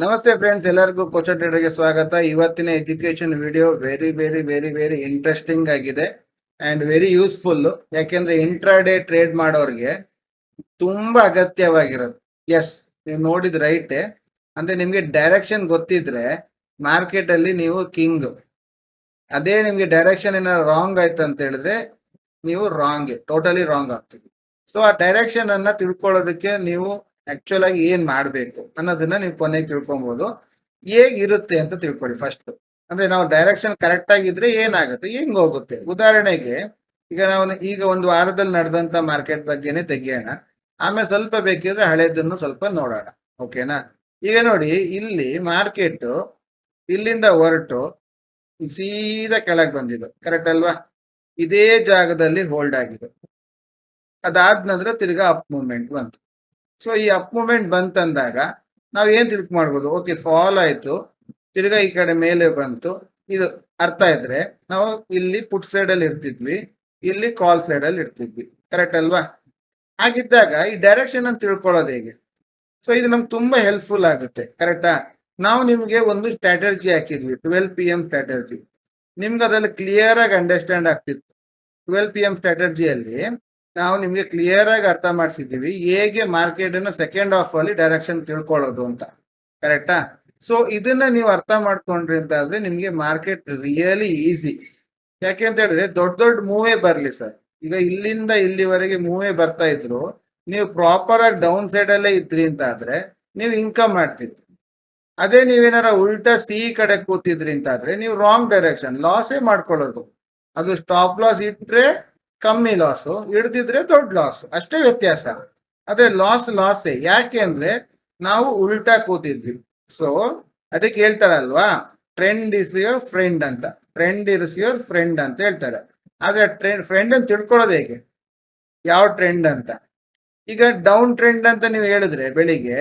ನಮಸ್ತೆ ಫ್ರೆಂಡ್ಸ್ ಎಲ್ಲರಿಗೂ ಕೋಚ ಟ್ರೇಡರ್ಗೆ ಸ್ವಾಗತ. ಇವತ್ತಿನ education video very very very very interesting ಆಗಿದೆ ಅಂಡ್ ವೆರಿ ಯೂಸ್ಫುಲ್ ಯಾಕೆಂದ್ರೆ ಇಂಟ್ರಾಡೇ ಟ್ರೇಡ್ ಮಾಡೋರಿಗೆ ತುಂಬಾ ಅಗತ್ಯವಾಗಿರೋದು. ಎಸ್ ನೀವು ನೋಡಿದ ರೈಟ್ ಅಂದ್ರೆ ನಿಮ್ಗೆ ಡೈರೆಕ್ಷನ್ ಗೊತ್ತಿದ್ರೆ ಮಾರ್ಕೆಟ್ ಅಲ್ಲಿ ನೀವು ಕಿಂಗ್ ಅದೇ ನಿಮ್ಗೆ ಡೈರೆಕ್ಷನ್ ಏನಾದ್ರು ರಾಂಗ್ ಆಯ್ತು ಅಂತ ಹೇಳಿದ್ರೆ ನೀವು ರಾಂಗ್ ಟೋಟಲಿ ರಾಂಗ್ ಆಗ್ತೀವಿ ಸೊ ಆ ಡೈರೆಕ್ಷನ್ ಅನ್ನ ತಿಳ್ಕೊಳ್ಳೋದಕ್ಕೆ ನೀವು ಆಕ್ಚುಲ್ ಆಗಿ ಏನ್ ಮಾಡ್ಬೇಕು ಅನ್ನೋದನ್ನ ನೀವು ಕೊನೆಗೆ ತಿಳ್ಕೊಬಹುದು ಹೇಗಿರುತ್ತೆ ಅಂತ ತಿಳ್ಕೊಳ್ಳಿ ಫಸ್ಟ್ ಅಂದ್ರೆ ನಾವು ಡೈರೆಕ್ಷನ್ ಕರೆಕ್ಟ್ ಆಗಿದ್ರೆ ಏನಾಗುತ್ತೆ, ಹೆಂಗ್ ಹೋಗುತ್ತೆ? ಉದಾಹರಣೆಗೆ, ಈಗ ನಾವು ಈಗ ಒಂದು ವಾರದಲ್ಲಿ ನಡೆದಂತ ಮಾರ್ಕೆಟ್ ಬಗ್ಗೆನೆ ತೆಗಿಯೋಣ. ಆಮೇಲೆ ಸ್ವಲ್ಪ ಬೇಕಿದ್ರೆ ಹಳೇದನ್ನು ಸ್ವಲ್ಪ ನೋಡೋಣ. ಓಕೆನಾ? ಈಗ ನೋಡಿ, ಇಲ್ಲಿ ಮಾರ್ಕೆಟ್ ಇಲ್ಲಿಂದ ಹೊರಟು, ಸೀದಾ ಕೆಳಗೆ ಬಂದಿದ್ದು. ಕರೆಕ್ಟ್ ಅಲ್ವಾ? ಇದೇ ಜಾಗದಲ್ಲಿ ಹೋಲ್ಡ್ ಆಗಿದೆ ಅದಾದ ನಂತರ ತಿರ್ಗಾ ಅಪ್ ಮೂವ್ಮೆಂಟ್ ಬಂತು. ಸೊ ಈ ಅಪ್ ಮೂಮೆಂಟ್ ಬಂತಂದಾಗ ನಾವು ಏನ್ ತಿಳ್ಕ್ ಮಾಡ್ಬೋದು? ಓಕೆ ಫಾಲ್ ಆಯ್ತು. ತಿರ್ಗಾ ಈ ಕಡೆ ಮೇಲೆ ಬಂತು. ಇದು ಅರ್ಥ ಇದ್ರೆ ನಾವು ಇಲ್ಲಿ ಪುಟ್ ಸೈಡ್ ಅಲ್ಲಿ ಇರ್ತಿದ್ವಿ. ಇಲ್ಲಿ ಕಾಲ್ ಸೈಡ್ ಅಲ್ಲಿ ಇರ್ತಿದ್ವಿ. ಕರೆಕ್ಟ್ ಅಲ್ವಾ? ಹಾಗಿದ್ದಾಗ ಈ ಡೈರೆಕ್ಷನ್ ಅಂತ ತಿಳ್ಕೊಳ್ಳೋದು ಹೇಗೆ? ಸೊ ಇದು ನಮ್ಗೆ ತುಂಬಾ ಹೆಲ್ಪ್ಫುಲ್ ಆಗುತ್ತೆ. ಕರೆಕ್ಟಾ ನಾವು ನಿಮ್ಗೆ ಒಂದು ಸ್ಟ್ರಾಟಜಿ ಹಾಕಿದ್ವಿ. ಟ್ವೆಲ್ ಪಿ ಎಂ ಸ್ಟ್ರಾಟಜಿ ನಿಮ್ಗೆ ಅದ್ರಲ್ಲಿ ಕ್ಲಿಯರ್ ಆಗಿ ಅಂಡರ್ಸ್ಟ್ಯಾಂಡ್ ಆಗ್ತಿತ್ತು. ಟ್ವೆಲ್ ಪಿ ಎಂ ಸ್ಟ್ರಾಟಜಿಯಲ್ಲಿ ನಾವು ನಿಮ್ಗೆ ಕ್ಲಿಯರ್ ಆಗಿ ಅರ್ಥ ಮಾಡಿಸಿದ್ದೀವಿ. ಹೇಗೆ ಮಾರ್ಕೆಟ್ ಅನ್ನ ಸೆಕೆಂಡ್ ಹಾಫ್ ಅಲ್ಲಿ ಡೈರೆಕ್ಷನ್ ತಿಳ್ಕೊಳ್ಳೋದು ಅಂತ. ಕರೆಕ್ಟಾ ಸೊ ಇದನ್ನ ನೀವು ಅರ್ಥ ಮಾಡ್ಕೊಂಡ್ರಿ ಅಂತ ಆದ್ರೆ ನಿಮ್ಗೆ ಮಾರ್ಕೆಟ್ ರಿಯಲಿ ಈಸಿ ಯಾಕೆ ಅಂತ ಹೇಳಿದ್ರೆ ದೊಡ್ಡ ದೊಡ್ಡ ಮೂವೇ ಬರ್ಲಿ ಸರ್. ಈಗ ಇಲ್ಲಿಂದ ಇಲ್ಲಿವರೆಗೆ ಮೂವೇ ಬರ್ತಾ ಇದ್ರು. ನೀವು ಪ್ರಾಪರ್ ಆಗಿ ಡೌನ್ ಸೈಡ್ ಅಲ್ಲೇ ಇದ್ರಿ ಅಂತ ಆದ್ರೆ ನೀವು ಇನ್ಕಮ್ ಮಾಡ್ತಿದ್ರಿ. ಅದೇ ನೀವೇನಾರ ಉಲ್ಟಾ ಸಿ ಕಡೆ ಕೂತಿದ್ರಿ ಅಂತ ಆದ್ರೆ ನೀವು ರಾಂಗ್ ಡೈರೆಕ್ಷನ್ ಲಾಸೇ ಮಾಡ್ಕೊಳ್ಳೋದು. ಅದು ಸ್ಟಾಪ್ ಲಾಸ್ ಇಟ್ರೆ ಕಮ್ಮಿ ಲಾಸು ಹಿಡ್ದಿದ್ರೆ ದೊಡ್ಡ ಲಾಸ್ ಅಷ್ಟೇ ವ್ಯತ್ಯಾಸ. ಅದೇ ಲಾಸ್ ಲಾಸೇ ಯಾಕೆ ಅಂದ್ರೆ ನಾವು ಉಲ್ಟಾ ಕೂತಿದ್ವಿ. ಸೊ ಅದಕ್ಕೆ ಹೇಳ್ತಾರಲ್ವಾ ಟ್ರೆಂಡ್ ಇಸ್ ಯುವರ್ ಫ್ರೆಂಡ್ ಅಂತ. ಟ್ರೆಂಡ್ ಇಸ್ ಯುವರ್ ಫ್ರೆಂಡ್ ಅಂತ ಹೇಳ್ತಾರೆ. ಆದ್ರೆ ಟ್ರೆಂಡ್ ಫ್ರೆಂಡ್ ಅಂತ ತಿಳ್ಕೊಳ್ಳೋದು ಹೇಗೆ? ಯಾವ ಟ್ರೆಂಡ್ ಅಂತ? ಈಗ ಡೌನ್ ಟ್ರೆಂಡ್ ಅಂತ ನೀವು ಹೇಳಿದ್ರೆ ಬೆಳಿಗ್ಗೆ,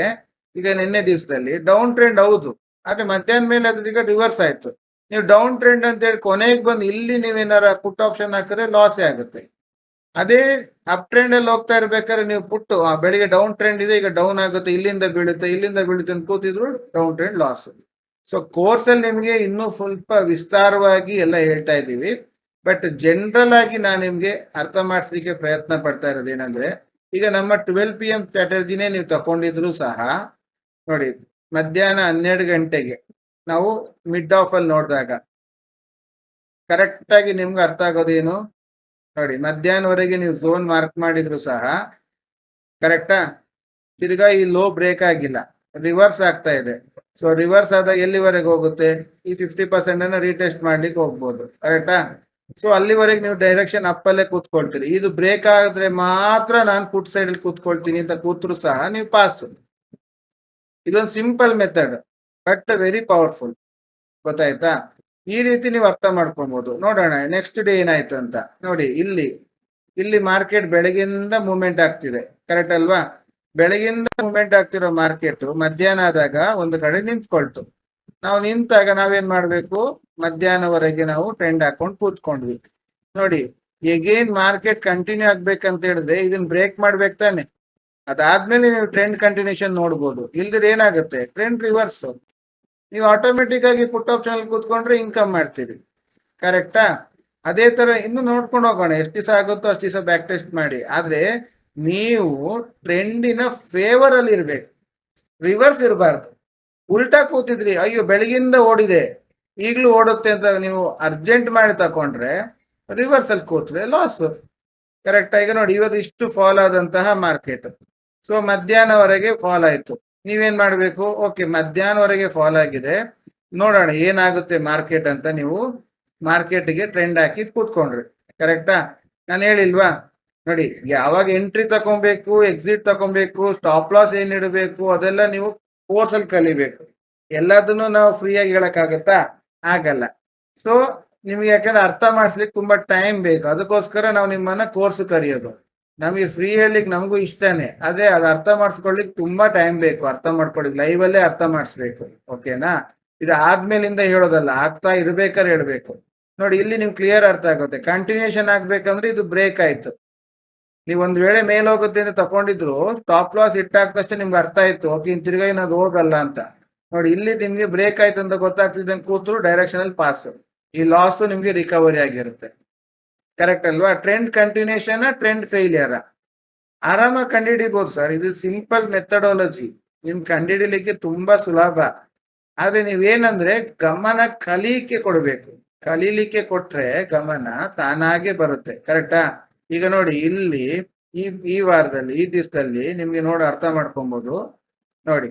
ಈಗ ನಿನ್ನೆ ದಿವಸದಲ್ಲಿ ಡೌನ್ ಟ್ರೆಂಡ್ ಹೌದು. ಆದ್ರೆ ಮಧ್ಯಾಹ್ನ ಮೇಲೆ ಅದ್ರ ಈಗ ರಿವರ್ಸ್ ಆಯ್ತು. ನೀವು ಡೌನ್ ಟ್ರೆಂಡ್ ಅಂತ ಹೇಳಿ ಕೊನೆಗೆ ಬಂದು ಇಲ್ಲಿ ನೀವೇನಾರ ಪುಟ್ ಆಪ್ಷನ್ ಹಾಕಿದ್ರೆ ಲಾಸೇ ಆಗುತ್ತೆ. ಅದೇ ಅಪ್ ಟ್ರೆಂಡ್ ಅಲ್ಲಿ ಹೋಗ್ತಾ ಇರ್ಬೇಕಾದ್ರೆ ನೀವು ಪುಟ್ಟು ಆ ಬೆಳಿಗ್ಗೆ ಡೌನ್ ಟ್ರೆಂಡ್ ಇದೆ, ಈಗ ಡೌನ್ ಆಗುತ್ತೆ, ಇಲ್ಲಿಂದ ಬೀಳುತ್ತೆ ಇಲ್ಲಿಂದ ಬೀಳುತ್ತೆ ಅಂತ ಕೂತಿದ್ರು down trend loss so course ಅಲ್ಲಿ ನಿಮಗೆ ಇನ್ನೂ ಸ್ವಲ್ಪ ವಿಸ್ತಾರವಾಗಿ ಎಲ್ಲ ಹೇಳ್ತಾ ಇದ್ದೀವಿ. ಬಟ್ ಜನರಲ್ ಆಗಿ ನಾನು ನಿಮ್ಗೆ ಅರ್ಥ ಮಾಡಿಸ್ಲಿಕ್ಕೆ ಪ್ರಯತ್ನ ಪಡ್ತಾ ಇರೋದು ಏನಂದ್ರೆ, ಈಗ ನಮ್ಮ ಟ್ವೆಲ್ ಪಿ ಎಂ ಸ್ಟ್ರಾಟಜಿನೇ ನೀವು ತಕೊಂಡಿದ್ರು ಸಹ, ನೋಡಿ ಮಧ್ಯಾಹ್ನ ಹನ್ನೆರಡು ಗಂಟೆಗೆ ನಾವು ಮಿಡ್ ಆಫ್ ಅಲ್ಲಿ ನೋಡಿದಾಗ. ಕರೆಕ್ಟ್ ಆಗಿ ನಿಮ್ಗೆ ಅರ್ಥ ಆಗೋದೇನು ನೋಡಿ, ಮಧ್ಯಾಹ್ನವರೆಗೆ ನೀವು ಝೋನ್ ಮಾರ್ಕ್ ಮಾಡಿದ್ರು ಸಹ ಕರೆಕ್ಟಾ ತಿರ್ಗಾ ಈ ಲೋ ಬ್ರೇಕ್ ಆಗಿಲ್ಲ. ರಿವರ್ಸ್ ಆಗ್ತಾ ಇದೆ. ಸೊ ರಿವರ್ಸ್ ಆದಾಗ ಎಲ್ಲಿವರೆಗೆ ಹೋಗುತ್ತೆ? ಈ ಫಿಫ್ಟಿ ಪರ್ಸೆಂಟ್ ಅನ್ನ ರೀಟೆಸ್ಟ್ ಮಾಡ್ಲಿಕ್ಕೆ ಹೋಗ್ಬೋದು. ಕರೆಕ್ಟಾ ಸೊ ಅಲ್ಲಿವರೆಗೆ ನೀವು ಡೈರೆಕ್ಷನ್ ಅಪ್ಪಲ್ಲೇ ಕೂತ್ಕೊಳ್ತೀರಿ. ಇದು ಬ್ರೇಕ್ ಆದ್ರೆ ಮಾತ್ರ ನಾನು ಪುಟ್ ಸೈಡ್ ಅಲ್ಲಿ ಕೂತ್ಕೊಳ್ತೀನಿ ಅಂತ ಕೂತ್ರು ಸಹ ನೀವು ಪಾಸ್ ಇದೊಂದು simple method but very powerful ಗೊತ್ತಾಯ್ತಾ? ಈ ರೀತಿ ನೀವು ಅರ್ಥ ಮಾಡ್ಕೊಬಹುದು ನೋಡೋಣ ನೆಕ್ಸ್ಟ್ ಡೇ ಏನಾಯ್ತು ಅಂತ. ನೋಡಿ, ಇಲ್ಲಿ ಇಲ್ಲಿ ಮಾರ್ಕೆಟ್ ಬೆಳಗಿಂದ ಮೂವ್ಮೆಂಟ್ ಆಗ್ತಿದೆ. ಕರೆಕ್ಟ್ ಅಲ್ವಾ? ಬೆಳಗಿಂದ ಮೂವ್ಮೆಂಟ್ ಆಗ್ತಿರೋ ಮಾರ್ಕೆಟ್ ಮಧ್ಯಾಹ್ನ ಆದಾಗ ಒಂದು ಕಡೆ ನಿಂತ್ಕೊಳ್ತು. ನಾವು ನಿಂತಾಗ ನಾವೇನ್ ಮಾಡ್ಬೇಕು? ಮಧ್ಯಾಹ್ನವರೆಗೆ ನಾವು ಟ್ರೆಂಡ್ ಹಾಕೊಂಡು ಕೂತ್ಕೊಂಡ್ವಿ. ನೋಡಿ ಎಗೇನ್ ಮಾರ್ಕೆಟ್ ಕಂಟಿನ್ಯೂ ಆಗ್ಬೇಕಂತ ಹೇಳಿದ್ರೆ ಇದನ್ನ ಬ್ರೇಕ್ ಮಾಡ್ಬೇಕು ತಾನೆ. ಅದಾದ್ಮೇಲೆ ನೀವು ಟ್ರೆಂಡ್ ಕಂಟಿನ್ಯೂಷನ್ ನೋಡ್ಬೋದು. ಇಲ್ದಿರ ಏನಾಗುತ್ತೆ? ಟ್ರೆಂಡ್ ರಿವರ್ಸ್ ನೀವು ಆಟೋಮೆಟಿಕ್ ಆಗಿ ಪುಟ್ ಆಪ್ಷನ್ ಕೂತ್ಕೊಂಡ್ರೆ ಇನ್ಕಮ್ ಮಾಡ್ತೀರಿ. ಕರೆಕ್ಟಾ ಅದೇ ತರ ಇನ್ನು ನೋಡ್ಕೊಂಡು ಹೋಗೋಣ, ಎಷ್ಟು ದಿವಸ ಆಗುತ್ತೋ ಅಷ್ಟು ದಿವಸ ಬ್ಯಾಕ್ ಟೆಸ್ಟ್ ಮಾಡಿ. ಆದ್ರೆ ನೀವು ಟ್ರೆಂಡಿನ ಫೇವರ್ ಅಲ್ಲಿ ಇರ್ಬೇಕು. ರಿವರ್ಸ್ ಇರಬಾರ್ದು. ಉಲ್ಟಾ ಕೂತಿದ್ರಿ, ಅಯ್ಯೋ ಬೆಳಗಿಂದ ಓಡಿದೆ, ಈಗಲೂ ಓಡುತ್ತೆ ಅಂತ ನೀವು ಅರ್ಜೆಂಟ್ ಮಾಡಿ ತಕೊಂಡ್ರೆ ರಿವರ್ಸ್ ಅಲ್ಲಿ ಕೂತ್ರೆ ಲಾಸ್ ಕರೆಕ್ಟ್ ಈಗ ನೋಡಿ, ಇವತ್ತು ಇಷ್ಟು ಫಾಲ್ ಆದಂತಹ ಮಾರ್ಕೆಟ್ ಸೊ ಮಧ್ಯಾಹ್ನವರೆಗೆ ಫಾಲ್ ಆಯ್ತು. ನೀವೇನ್ ಮಾಡ್ಬೇಕು? ಓಕೆ ಮಧ್ಯಾಹ್ನವರೆಗೆ ಫಾಲ್ ಆಗಿದೆ. ನೋಡೋಣ, ಏನಾಗುತ್ತೆ ಮಾರ್ಕೆಟ್ ಅಂತ ನೀವು ಮಾರ್ಕೆಟ್ಗೆ ಟ್ರೆಂಡ್ ಹಾಕಿ ಕೂತ್ಕೊಂಡ್ರಿ. ಕರೆಕ್ಟಾ ನಾನು ಹೇಳಿಲ್ವಾ? ನೋಡಿ, ಯಾವಾಗ ಎಂಟ್ರಿ ತಗೊಬೇಕು ಎಕ್ಸಿಟ್ ತಗೊಬೇಕು ಸ್ಟಾಪ್ ಲಾಸ್ ಏನ್ ಇಡಬೇಕು, ಅದೆಲ್ಲ ನೀವು ಕೋರ್ಸ್ ಅಲ್ಲಿ ಕಲಿಬೇಕು. ಎಲ್ಲದನ್ನು ನಾವು ಫ್ರೀಯಾಗಿ ಹೇಳಕ್ಕಾಗತ್ತಾ? ಆಗಲ್ಲ. ಸೊ ನಿಮ್ಗೆ ಯಾಕಂದ್ರೆ ಅರ್ಥ ಮಾಡಿಸ್ಲಿಕ್ಕೆ ತುಂಬಾ ಟೈಮ್ ಬೇಕು. ಅದಕ್ಕೋಸ್ಕರ ನಾವು ನಿಮ್ಮನ್ನ ಕೋರ್ಸ್ ಕರೆಯೋದು. ನಮಗೆ ಫ್ರೀ ಹೇಳಲಿಕ್ಕೆ ನಮಗೂ ಇಷ್ಟನೇ. ಆದ್ರೆ ಅದು ಅರ್ಥ ಮಾಡಿಸ್ಕೊಳ್ಳಿಕ್ ತುಂಬಾ ಟೈಮ್ ಬೇಕು. ಅರ್ಥ ಮಾಡ್ಕೊಳ್ಳಿಕ್ ಲೈವ್ ಅಲ್ಲೇ ಅರ್ಥ ಮಾಡಿಸ್ಬೇಕು. ಓಕೆನಾ ಇದು ಆದ್ಮೇಲಿಂದ ಹೇಳೋದಲ್ಲ, ಆಗ್ತಾ ಇರ್ಬೇಕಾದ್ರೆ ಹೇಳ್ಬೇಕು. ನೋಡಿ, ಇಲ್ಲಿ ನಿಮ್ಗೆ ಕ್ಲಿಯರ್ ಅರ್ಥ ಆಗುತ್ತೆ. ಕಂಟಿನ್ಯೂಷನ್ ಆಗ್ಬೇಕಂದ್ರೆ ಇದು ಬ್ರೇಕ್ ಆಯ್ತು. ನೀವು ಒಂದ್ ವೇಳೆ ಮೇಲ್ ಹೋಗುತ್ತೆ ಅಂತ ತಗೊಂಡಿದ್ರು ಸ್ಟಾಪ್ ಲಾಸ್ ಇಟ್ಟಾಗ ತಕ್ಷಣ ನಿಮ್ಗೆ ಅರ್ಥ ಆಯ್ತು. ಓಕೆ ಇನ್ ತಿರ್ಗಾ ಅದು ಹೋಗಲ್ಲ ಅಂತ. ನೋಡಿ, ಇಲ್ಲಿ ನಿಮ್ಗೆ ಬ್ರೇಕ್ ಆಯ್ತು ಅಂತ ಗೊತ್ತಾಗ್ತಿದ್ದಂಗೆ ಕೂತರು ಡೈರೆಕ್ಷನ್ ಅಲ್ಲಿ ಪಾಸ್ ಈ ಲಾಸ್ ನಿಮ್ಗೆ ರಿಕವರಿ ಆಗಿರುತ್ತೆ. ಕರೆಕ್ಟ್ ಅಲ್ವಾ? ಟ್ರೆಂಡ್ ಕಂಟಿನ್ಯೂಷನ್ ಟ್ರೆಂಡ್ ಫೇಲಿಯರ್ ಆರಾಮಾಗಿ ಕಂಡಿಡಿಬಹುದು ಸರ್ ಇದು ಸಿಂಪಲ್ ಮೆಥಡಾಲಜಿ ನಿಮ್ ಕಂಡುಹಿಡಿಲಿಕ್ಕೆ ತುಂಬಾ ಸುಲಭ. ಆದ್ರೆ ನೀವೇನಂದ್ರೆ ಗಮನ ಕಲಿಕೆ ಕೊಡಬೇಕು. ಕಲೀಲಿಕ್ಕೆ ಕೊಟ್ರೆ ಗಮನ ತಾನಾಗೆ ಬರುತ್ತೆ. ಕರೆಕ್ಟಾ ಈಗ ನೋಡಿ, ಇಲ್ಲಿ ಈ ಈ ವಾರದಲ್ಲಿ, ಈ ದಿವಸದಲ್ಲಿ ನಿಮ್ಗೆ ನೋಡಿ ಅರ್ಥ ಮಾಡ್ಕೊಬಹುದು ನೋಡಿ,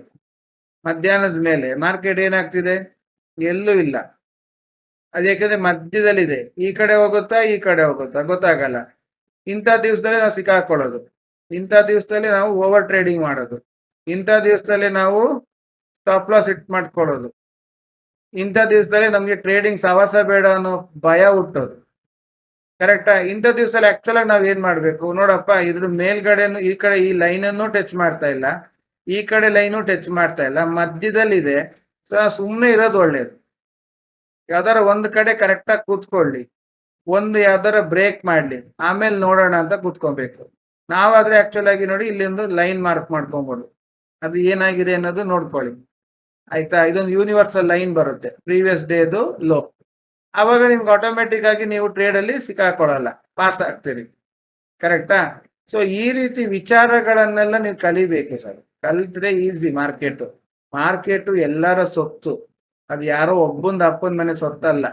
ಮಧ್ಯಾಹ್ನದ ಮೇಲೆ ಮಾರ್ಕೆಟ್ ಏನಾಗ್ತಿದೆ? ಎಲ್ಲೂ ಇಲ್ಲ. ಅದು ಯಾಕಂದ್ರೆ ಮಧ್ಯದಲ್ಲಿದೆ. ಈ ಕಡೆ ಹೋಗುತ್ತಾ, ಈ ಕಡೆ ಹೋಗುತ್ತಾ, ಗೊತ್ತಾಗಲ್ಲ. ಇಂಥ ದಿವಸದಲ್ಲಿ ನಾವು ಸಿಕ್ಕಾಕೊಳ್ಳೋದು. ಇಂಥ ದಿವಸದಲ್ಲಿ ನಾವು ಓವರ್ ಟ್ರೇಡಿಂಗ್ ಮಾಡೋದು. ಇಂಥ ದಿವಸದಲ್ಲಿ ನಾವು ಟಾಪ್ ಲಾಸ್ ಇಟ್ ಮಾಡ್ಕೊಳ್ಳೋದು. ಇಂಥ ದಿವಸದಲ್ಲಿ ನಮಗೆ ಟ್ರೇಡಿಂಗ್ ಸವಾಸ ಬೇಡ ಅನ್ನೋ ಭಯ ಹುಟ್ಟೋದು. ಕರೆಕ್ಟಾ ಇಂಥ ದಿವಸದಲ್ಲಿ ಆಕ್ಚುಲ್ ಆಗಿ ನಾವ್ ಏನ್ ಮಾಡ್ಬೇಕು? ನೋಡಪ್ಪ, ಇದ್ರ ಮೇಲ್ಗಡೆನು ಈ ಕಡೆ ಈ ಲೈನ್ ಅನ್ನು ಟಚ್ ಮಾಡ್ತಾ ಇಲ್ಲ. ಈ ಕಡೆ ಲೈನು ಟಚ್ ಮಾಡ್ತಾ ಇಲ್ಲ. ಮಧ್ಯದಲ್ಲಿದೆ. ಸೊ ಸುಮ್ಮನೆ ಇರೋದು ಒಳ್ಳೇದು. ಯಾವ್ದಾರ ಒಂದ್ ಕಡೆ ಕರೆಕ್ಟ್ ಆಗಿ ಕೂತ್ಕೊಳ್ಳಿ. ಒಂದು ಯಾವ್ದಾರ ಬ್ರೇಕ್ ಮಾಡ್ಲಿ. ಆಮೇಲೆ ನೋಡೋಣ ಅಂತ ಕೂತ್ಕೊಬೇಕು. ನಾವಾದ್ರೆ ಆಕ್ಚುಲ್ ಆಗಿ ನೋಡಿ ಇಲ್ಲಿ ಒಂದು ಲೈನ್ ಮಾರ್ಕ್ ಮಾಡ್ಕೊಬೋದು. ಅದು ಏನಾಗಿದೆ ಅನ್ನೋದು ನೋಡ್ಕೊಳ್ಳಿ. ಆಯ್ತಾ? ಇದೊಂದು ಯೂನಿವರ್ಸಲ್ ಲೈನ್ ಬರುತ್ತೆ. ಪ್ರೀವಿಯಸ್ ಡೇದು ಲೋ ಅವಾಗ ನಿಮ್ಗೆ ಆಟೋಮೆಟಿಕ್ ಆಗಿ ನೀವು ಟ್ರೇಡ್ ಅಲ್ಲಿ ಸಿಕ್ಕಾಕೊಳ್ಳಲ್ಲ ಪಾಸ್ ಆಗ್ತೀರಿ. ಕರೆಕ್ಟಾ ಸೊ ಈ ರೀತಿ ವಿಚಾರಗಳನ್ನೆಲ್ಲ ನೀವು ಕಲಿಬೇಕು ಸರ್. ಕಲಿತ್ರೆ ಈಸಿ ಮಾರ್ಕೆಟ್ ಮಾರ್ಕೆಟ್ ಎಲ್ಲರ ಸೊತ್ತು. ಅದು ಯಾರೋ ಒಬ್ಬಂದ್ ಅಪ್ಪನ ಮನೆ ಸೊತ್ತಲ್ಲ.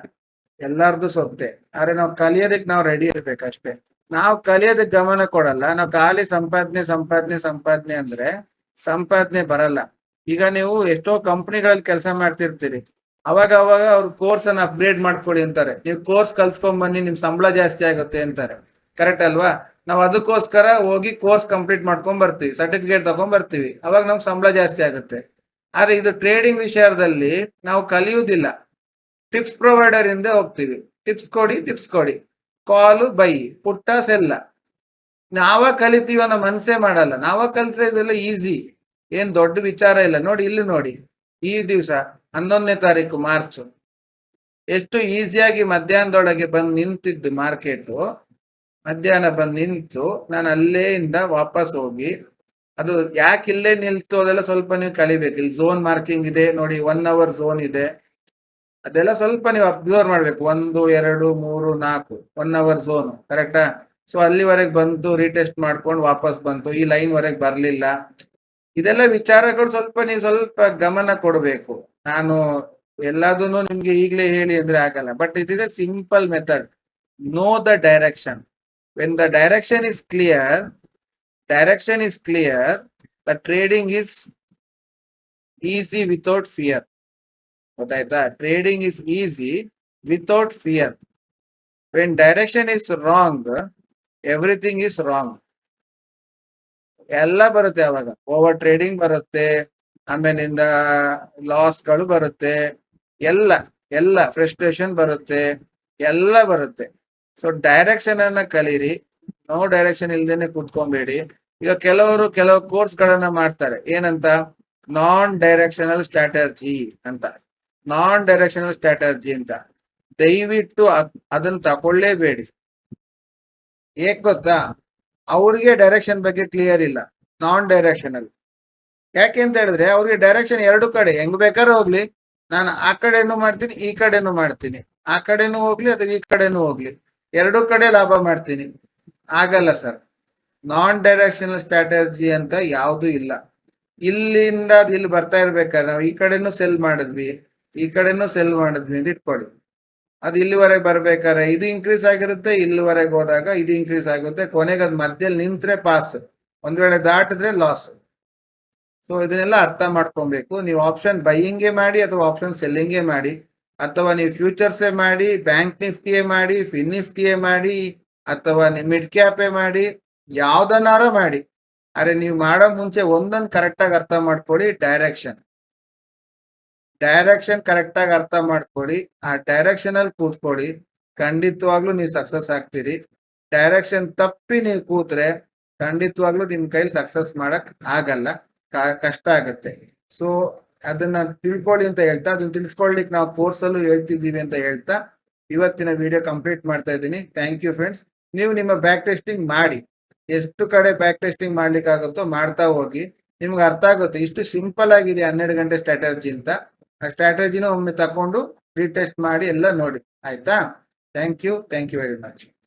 ಎಲ್ಲಾರ್ದು ಸೊತ್ತೆ. ಆದ್ರೆ ನಾವು ಕಲಿಯೋದಕ್ಕೆ ನಾವು ರೆಡಿ ಇರ್ಬೇಕಷ್ಟೇ. ನಾವು ಕಲಿಯೋದಕ್ ಗಮನ ಕೊಡಲ್ಲ. ನಾವು ಖಾಲಿ ಸಂಪಾದನೆ ಸಂಪಾದನೆ ಸಂಪಾದನೆ ಅಂದ್ರೆ ಸಂಪಾದನೆ ಬರಲ್ಲ. ಈಗ ನೀವು ಎಷ್ಟೋ ಕಂಪ್ನಿಗಳಲ್ಲಿ ಕೆಲಸ ಮಾಡ್ತಿರ್ತೀರಿ. ಅವಾಗ ಅವಾಗ ಅವ್ರ ಕೋರ್ಸ್ ಅನ್ನ ಅಪ್ಗ್ರೇಡ್ ಮಾಡ್ಕೊಳ್ಳಿ ಅಂತಾರೆ. ನೀವು ಕೋರ್ಸ್ ಕಲ್ತ್ಕೊಂಡ್ ಬನ್ನಿ, ನಿಮ್ ಸಂಬಳ ಜಾಸ್ತಿ ಆಗುತ್ತೆ ಅಂತಾರೆ. ಕರೆಕ್ಟ್ ಅಲ್ವಾ? ನಾವು ಅದಕ್ಕೋಸ್ಕರ ಹೋಗಿ ಕೋರ್ಸ್ ಕಂಪ್ಲೀಟ್ ಮಾಡ್ಕೊಂಡ್ ಬರ್ತೀವಿ. ಸರ್ಟಿಫಿಕೇಟ್ ತಗೊಂಡ್ ಬರ್ತೀವಿ. ಅವಾಗ ನಮ್ಗೆ ಸಂಬಳ ಜಾಸ್ತಿ ಆಗುತ್ತೆ. ಆದ್ರೆ ಇದು ಟ್ರೇಡಿಂಗ್ ವಿಷಯದಲ್ಲಿ ನಾವು ಕಲಿಯುವುದಿಲ್ಲ. ಟಿಪ್ಸ್ ಪ್ರೊವೈಡರ್ ಇಂದ ಹೋಗ್ತೀವಿ. ಟಿಪ್ಸ್ ಕೊಡಿ ಟಿಪ್ಸ್ ಕೊಡಿ. ಕಾಲು ಬೈ ಪುಟ್ಟ ಸೆಲ್ಲ. ನಾವ ಕಲಿತೀವ ನಮ್ಮ ಮನಸ್ಸೇ ಮಾಡಲ್ಲ. ನಾವ ಕಲಿತ್ರೆ ಇದೆಲ್ಲ ಈಸಿ ಏನ್ ದೊಡ್ಡ ವಿಚಾರ ಇಲ್ಲ. ನೋಡಿ, ಇಲ್ಲಿ ನೋಡಿ. ಈ ದಿವಸ ಹನ್ನೊಂದನೇ ತಾರೀಕು ಮಾರ್ಚ್ ಎಷ್ಟು ಈಸಿಯಾಗಿ ಮಧ್ಯಾಹ್ನದೊಳಗೆ ಬಂದು ನಿಂತಿದ್ದು ಮಾರ್ಕೆಟು ಮಧ್ಯಾಹ್ನ ಬಂದು ನಿಂತು ನಾನು ಅಲ್ಲೇ ಇಂದ ವಾಪಸ್ ಹೋಗಿ ಅದು ಯಾಕೆ ಇಲ್ಲೇ ನಿಲ್ತು ಅದೆಲ್ಲ ಸ್ವಲ್ಪ ನೀವು ಕಲಿಬೇಕು. ಇಲ್ಲಿ ಝೋನ್ ಮಾರ್ಕಿಂಗ್ ಇದೆ, ನೋಡಿ ಒನ್ ಅವರ್ ಝೋನ್ ಇದೆ. ಅದೆಲ್ಲ ಸ್ವಲ್ಪ ನೀವು ಅಬ್ಸರ್ವ್ ಮಾಡ್ಬೇಕು. ಒಂದು, ಎರಡು, ಮೂರು, ನಾಲ್ಕು ಒನ್ ಅವರ್ ಝೋನ್ ಕರೆಕ್ಟಾ ಸೊ ಅಲ್ಲಿವರೆಗೆ ಬಂತು ರೀಟೆಸ್ಟ್ ಮಾಡ್ಕೊಂಡು ವಾಪಸ್ ಬಂತು. ಈ ಲೈನ್ ವರೆಗೆ ಬರ್ಲಿಲ್ಲ. ಇದೆಲ್ಲ ವಿಚಾರಗಳು ಸ್ವಲ್ಪ ನೀವು ಸ್ವಲ್ಪ ಗಮನ ಕೊಡಬೇಕು. ನಾನು ಎಲ್ಲದನ್ನು ನಿಮ್ಗೆ ಈಗಲೇ ಹೇಳಿ ಅಂದ್ರೆ ಆಗಲ್ಲ. But it is a simple method know the direction when the direction is clear direction is clear the trading is easy without fear ಗೊತ್ತಾಯ್ತಾ? Trading is easy without fear when direction is wrong everything is wrong ಎಲ್ಲ ಬರುತ್ತೆ ಅವಾಗ. Over trading ಬರುತ್ತೆ, ಆಮೇಲಿಂದ ಲಾಸ್ಗಳು ಬರುತ್ತೆ, ಎಲ್ಲ ಎಲ್ಲ frustration ಬರುತ್ತೆ, ಎಲ್ಲ ಬರುತ್ತೆ. ಸೊ ಡೈರೆಕ್ಷನ್ ಅನ್ನ ಕಲೀರಿ. ನೋ ಡೈರೆಕ್ಷನ್ ಇಲ್ದೇನೆ ಕೂತ್ಕೊಂಬೇಡಿ. ಈಗ ಕೆಲವರು ಕೆಲವು ಕೋರ್ಸ್ ಗಳನ್ನ ಮಾಡ್ತಾರೆ. ಏನಂತ? ನಾನ್ ಡೈರೆಕ್ಷನಲ್ ಸ್ಟ್ರಾಟರ್ಜಿ ಅಂತ. ನಾನ್ ಡೈರೆಕ್ಷನಲ್ ಸ್ಟ್ರಾಟರ್ಜಿ ಅಂತ. ದಯವಿಟ್ಟು ಅದ್- ಅದನ್ನ ತಕೊಳ್ಳೇಬೇಡಿ ಏಕ್ ಗೊತ್ತಾ? ಅವ್ರಿಗೆ ಡೈರೆಕ್ಷನ್ ಬಗ್ಗೆ ಕ್ಲಿಯರ್ ಇಲ್ಲ. ನಾನ್ ಡೈರೆಕ್ಷನಲ್ ಯಾಕೆ ಅಂತ ಹೇಳಿದ್ರೆ ಅವ್ರಿಗೆ ಡೈರೆಕ್ಷನ್ ಎರಡು ಕಡೆ. ಹೆಂಗ್ ಬೇಕಾದ್ರೆ ಹೋಗ್ಲಿ. ನಾನು ಆ ಕಡೆನೂ ಮಾಡ್ತೀನಿ, ಈ ಕಡೆನೂ ಮಾಡ್ತೀನಿ. ಆ ಕಡೆನೂ ಹೋಗ್ಲಿ, ಅಥವಾ ಈ ಕಡೆನೂ ಹೋಗ್ಲಿ. ಎರಡು ಕಡೆ ಲಾಭ ಮಾಡ್ತೀನಿ. ಆಗಲ್ಲ ಸರ್. ನಾನ್ ಡೈರೆಕ್ಷನಲ್ ಸ್ಟ್ರಾಟಜಿ ಅಂತ ಯಾವುದು ಇಲ್ಲ. ಇಲ್ಲಿಂದ ಇಲ್ಲಿ ಬರ್ತಾ ಇರ್ಬೇಕಾದ್ರೆ ನಾವು ಈ ಕಡೆನೂ ಸೆಲ್ ಮಾಡಿದ್ವಿ, ಈ ಕಡೆನೂ ಸೆಲ್ ಮಾಡಿದ್ವಿ ಅಂತ ಇಟ್ಕೊಳ್ಳಿ. ಅದು ಇಲ್ಲಿವರೆಗೆ ಬರ್ಬೇಕಾದ್ರೆ ಇದು ಇನ್ಕ್ರೀಸ್ ಆಗಿರುತ್ತೆ, ಇಲ್ಲಿವರೆಗೆ ಹೋದಾಗ ಇದು ಇನ್ಕ್ರೀಸ್ ಆಗುತ್ತೆ. ಕೊನೆಗೆ ಅದು ಮಧ್ಯದಲ್ಲಿ ನಿಂತ್ರೆ ಪಾಸ್ ಒಂದ್ ವೇಳೆ ದಾಟಿದ್ರೆ ಲಾಸ್ ಸೊ ಇದನ್ನೆಲ್ಲ ಅರ್ಥ ಮಾಡ್ಕೊಬೇಕು. ನೀವು ಆಪ್ಷನ್ ಬೈಯಿಂಗೇ ಮಾಡಿ ಅಥವಾ ಆಪ್ಷನ್ ಸೆಲ್ಲಿಂಗೇ ಮಾಡಿ, ಅಥವಾ ನೀವು ಫ್ಯೂಚರ್ಸೇ ಮಾಡಿ ಬ್ಯಾಂಕ್ ನಿಫ್ಟಿಯೇ ಮಾಡಿ ಫಿನ್ ನಿಫ್ಟಿಯೇ ಮಾಡಿ ಅಥವಾ ಮಿಡ್ ಕ್ಯಾಪೇ ಮಾಡಿ ಯಾವ್ದನ್ನಾರ ಮಾಡಿ. ಅರೆ ನೀವು ಮಾಡೋ ಮುಂಚೆ ಒಂದೊಂದು ಕರೆಕ್ಟ್ ಆಗಿ ಅರ್ಥ ಮಾಡ್ಕೊಡಿ ಡೈರೆಕ್ಷನ್ ಡೈರೆಕ್ಷನ್ ಕರೆಕ್ಟ್ ಆಗಿ ಅರ್ಥ ಮಾಡ್ಕೊಡಿ ಆ ಡೈರೆಕ್ಷನ್ ಅಲ್ಲಿ ಕೂತ್ಕೊಳ್ಳಿ. ಖಂಡಿತವಾಗ್ಲೂ ನೀವು ಸಕ್ಸಸ್ ಆಗ್ತೀರಿ. ಡೈರೆಕ್ಷನ್ ತಪ್ಪಿ ನೀವು ಕೂತ್ರೆ ಖಂಡಿತವಾಗ್ಲೂ ನಿಮ್ ಕೈಲಿ ಸಕ್ಸಸ್ ಮಾಡಕ್ ಆಗಲ್ಲ. ಕಷ್ಟ ಆಗುತ್ತೆ. ಸೊ ಅದನ್ನ ತಿಳ್ಕೊಳ್ಳಿ ಅಂತ ಹೇಳ್ತಾ, ಅದನ್ನ ತಿಳ್ಸ್ಕೊಳ್ಲಿಕ್ಕೆ ನಾವು ಕೋರ್ಸ್ ಅಲ್ಲೂ ಹೇಳ್ತಿದ್ದೀವಿ ಅಂತ ಹೇಳ್ತಾ, ಇವತ್ತಿನ ವಿಡಿಯೋ ಕಂಪ್ಲೀಟ್ ಮಾಡ್ತಾ ಇದ್ದೀನಿ. ಥ್ಯಾಂಕ್ ಯು ಫ್ರೆಂಡ್ಸ್ ನೀವು ನಿಮ್ಮ ಬ್ಯಾಕ್ ಟೆಸ್ಟಿಂಗ್ ಮಾಡಿ. ಎಷ್ಟು ಕಡೆ ಬ್ಯಾಕ್ ಟೆಸ್ಟಿಂಗ್ ಮಾಡ್ಲಿಕ್ಕೆ ಆಗುತ್ತೋ ಮಾಡ್ತಾ ಹೋಗಿ. ನಿಮ್ಗೆ ಅರ್ಥ ಆಗುತ್ತೆ. ಇಷ್ಟು ಸಿಂಪಲ್ ಆಗಿದೆ ಹನ್ನೆರಡು ಗಂಟೆ ಸ್ಟ್ರಾಟಜಿ ಅಂತ. ಆ ಸ್ಟ್ರಾಟಜಿನ ಒಮ್ಮೆ ತಕೊಂಡು ರೀಟೆಸ್ಟ್ ಮಾಡಿ ಎಲ್ಲ ನೋಡಿ. ಆಯ್ತಾ? Thank you thank you very much